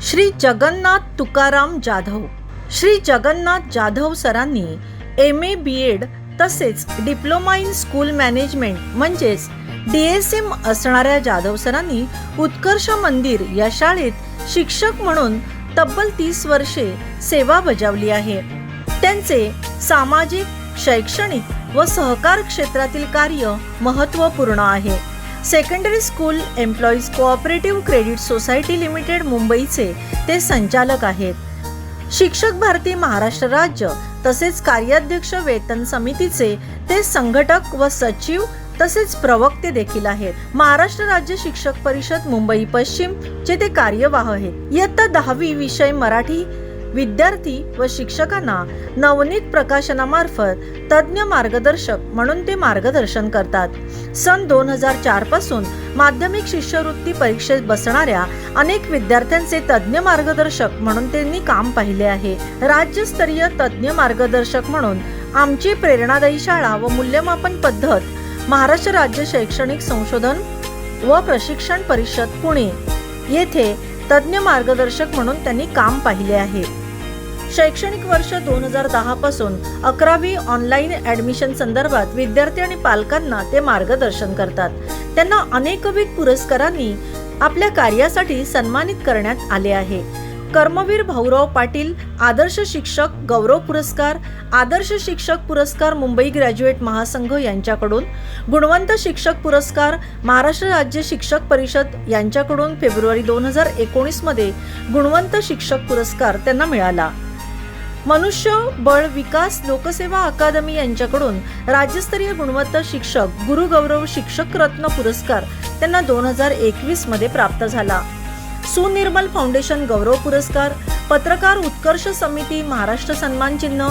श्री जगन्नाथ तुकाराम जाधव. श्री जगन्नाथ जाधव सरांनी M A B Ed तसेच diploma in school management म्हणजेच डी एस एम असणाऱ्या जाधव सरांनी उत्कर्ष मंदिर या शाळेत शिक्षक म्हणून तब्बल तीस वर्षे सेवा बजावली आहे. त्यांचे सामाजिक शैक्षणिक व सहकार क्षेत्रातील कार्य महत्त्वपूर्ण आहे. Secondary school employees cooperative credit society limited मुंबईचे ते संचालक आहेत. शिक्षक भारती महाराष्ट्र राज्य तसेच कार्याध्यक्ष वेतन समितीचे ते संघटक व सचिव तसेच प्रवक्ते देखील आहेत. महाराष्ट्र राज्य शिक्षक परिषद मुंबई पश्चिम चे ते कार्यवाह आहेत इयत्ता दहावी विषय मराठी विद्यार्थी व शिक्षकांना नवनीत प्रकाशनामार्फत तज्ज्ञ मार्गदर्शक म्हणून ते मार्गदर्शन करतात. सन दोन हजार चारपासून माध्यमिक शिष्यवृत्ती परीक्षेत बसणाऱ्या अनेक विद्यार्थ्यांचे तज्ज्ञ मार्गदर्शक म्हणून त्यांनी काम पाहिले आहे. राज्यस्तरीय तज्ज्ञ मार्गदर्शक म्हणून आमची प्रेरणादायी शाळा व मूल्यमापन पद्धत महाराष्ट्र राज्य शैक्षणिक संशोधन व प्रशिक्षण परिषद पुणे. येथे तज्ज्ञ मार्गदर्शक म्हणून त्यांनी काम पाहिले आहे. शैक्षणिक वर्ष दोन हजार दहा पासून अकरावी ऑनलाईन ऍडमिशन संदर्भात विद्यार्थी आणि पालकांना ते मार्गदर्शन करतात. त्यांना अनेकविध पुरस्कारांनी आपल्या कार्यासाठी सन्मानित करण्यात आले आहे. कर्मवीर भाऊराव पाटील आदर्श शिक्षक गौरव पुरस्कार आदर्श शिक्षक पुरस्कार मुंबई ग्रॅज्युएट महासंघ यांच्याकडून गुणवंत शिक्षक पुरस्कार महाराष्ट्र राज्य शिक्षक परिषद यांच्याकडून फेब्रुवारी दोन हजार एकोणीसमध्ये गुणवंत शिक्षक पुरस्कार त्यांना मिळाला. मनुष्य बळ विकास लोकसेवा अकादमी यांच्याकडून राज्यस्तरीय गुणवत्ता शिक्षक गुरुगौरव शिक्षक रत्न पुरस्कार त्यांना दोन हजार एकवीसमध्ये प्राप्त झाला. सुनिर्मल फाउंडेशन गौरव पुरस्कार पत्रकार उत्कर्ष समिती महाराष्ट्र सन्मान चिन्ह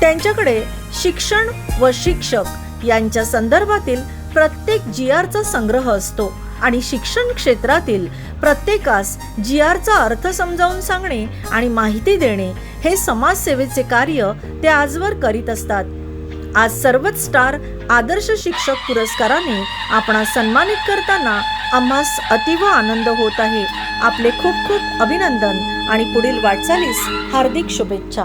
त्यांच्याकडे शिक्षण व शिक्षक यांच्या संदर्भातील प्रत्येक जी आरचा संग्रह असतो. आणि शिक्षण क्षेत्रातील प्रत्येकास जी आरचा अर्थ समजावून सांगणे आणि माहिती देणे हे समाजसेवेचे कार्य ते आजवर करीत असतात. आज सर्वच स्टार आदर्श शिक्षक पुरस्काराने आपण सन्मानित करताना आम्हास अतिव आनंद होत आहे. आपले खूप खूप अभिनंदन आणि पुढील वाटचालीस हार्दिक शुभेच्छा.